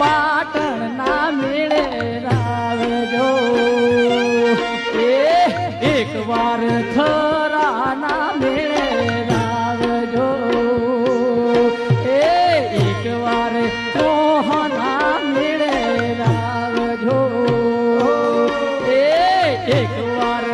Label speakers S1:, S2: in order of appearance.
S1: પાટણ ના મેળે રાવજો. એ એક વાર ખરા ના મેળે રાવજો. એ એક વાર કોહના મેળે રાવજો. એ એક વાર